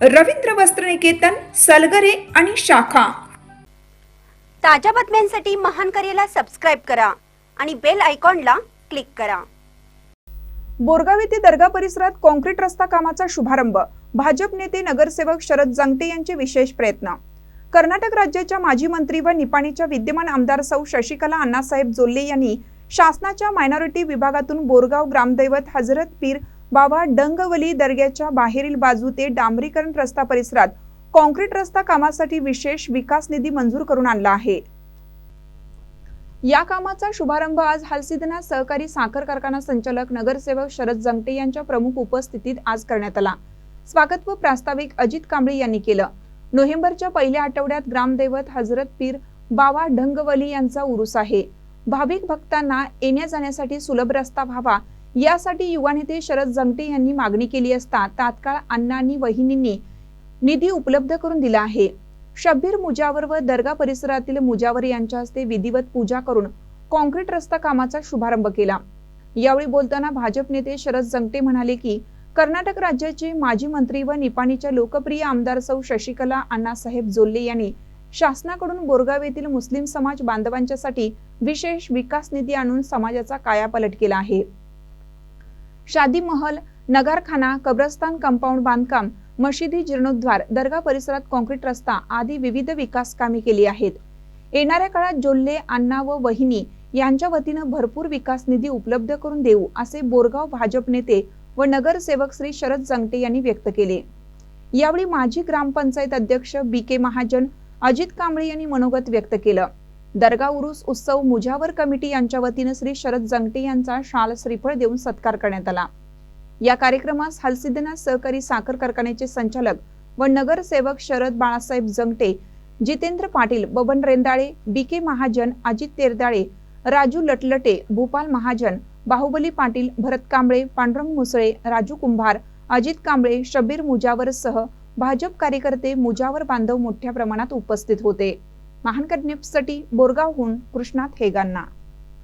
रवींद्र वस्त्रनिकेतन सलगरे आणि शाखा. ताज्या बातम्यांसाठी महान करेला सबस्क्राईब करा आणि बेल आयकॉनला क्लिक करा. बोरगाव येथे दर्गा परिसरात कॉन्क्रीट रस्ता कामाचा शुभारंभ. भाजप नेते नगरसेवक शरद जांगटे यांचे विशेष प्रयत्न. कर्नाटक राज्याच्या माजी मंत्री व निपाणीच्या विद्यमान आमदार सौ शशिकला अण्णासाहेब जोल्ले यांनी शासनाच्या मायनॉरिटी विभागातून बोरगाव ग्रामदैवत हजरत पीर बाबा डंगवली दर्ग्याच्या बाहेरील बाजू ते डांबरीकरण रस्ता परिसरात कॉन्क्रीट रस्ता कामासाठी विशेष विकास निधी मंजूर करून आणला आहे. या कामाचा शुभारंभ आज हालसिद्धनाथ सहकारी साखर कारखाना संचालक नगरसेवक शरद जंगटे यांच्या प्रमुख उपस्थितीत आज करण्यात आला. स्वागत व प्रास्ताविक अजित कांबळे यांनी केलं. नोव्हेंबरच्या पहिल्या आठवड्यात ग्रामदैवत हजरत पीर बावा ढंगवली यांचा उरुस आहे. भाविक भक्तांना येण्या जाण्यासाठी सुलभ रस्ता व्हावा यासाठी युवा नेते शरद जंगटे यांनी मागणी केली असता तात्काळ अण्णा आणि वहिनींनी निधी उपलब्ध करून दिला आहे. शब्बीर मुजावर व दर्गा परिसरातील मुजावर यांच्या हस्ते विधिवत पूजा करून कॉन्क्रीट रस्ता कामाचा शुभारंभ केला. यावेळी बोलताना भाजप नेते शरद जंगटे म्हणाले की कर्नाटक राज्याचे माजी मंत्री व निपाणीच्या लोकप्रिय आमदार सौ शशिकला अण्णासाहेब जोल्ले यांनी शासनाकडून बोरगाव येथील मुस्लिम समाज बांधवांच्यासाठी विशेष विकास निधी आणून समाजाचा कायापालट केला आहे. शादी महल नगारखाना कब्रस्तान कंपाऊंड बांधकाम मशिदी जीर्णोद्धार दर्गा परिसरात कॉन्क्रीट रस्ता आदी विविध विकास कामे केली आहेत. येणाऱ्या काळात जोल्ले अण्णा व वहिनी यांच्या वतीनं भरपूर विकास निधी उपलब्ध करून देऊ असे बोरगाव भाजप नेते व नगरसेवक श्री शरद जंगटे यांनी व्यक्त केले. यावेळी माजी ग्रामपंचायत अध्यक्ष बी के महाजन अजित कांबळे यांनी मनोगत व्यक्त केलं. दर्गा उरुस उत्सव मुजावर कमिटी यांच्या वतीनं श्री शरद जंगटे यांचा शाल श्रीफळ देऊन सत्कार करण्यात आला. या कार्यक्रमास हलसिद्धनाथ सहकारी साखर कारखान्याचे संचालक व नगरसेवक शरद बाळासाहेब जंगटे जितेंद्र पाटील बबन रेंदाळे बी के महाजन अजित तेरदाळे राजू लटलटे भूपाल महाजन बाहुबली पाटील भरत कांबळे पांडुरंग मुसळे राजू कुंभार अजित कांबळे शबीर मुजावर सह भाजप कार्यकर्ते मुजावर बांधव मोठ्या प्रमाणात उपस्थित होते. महानकर न्यूजसाठी बोरगावहून कृष्णात हेगांना.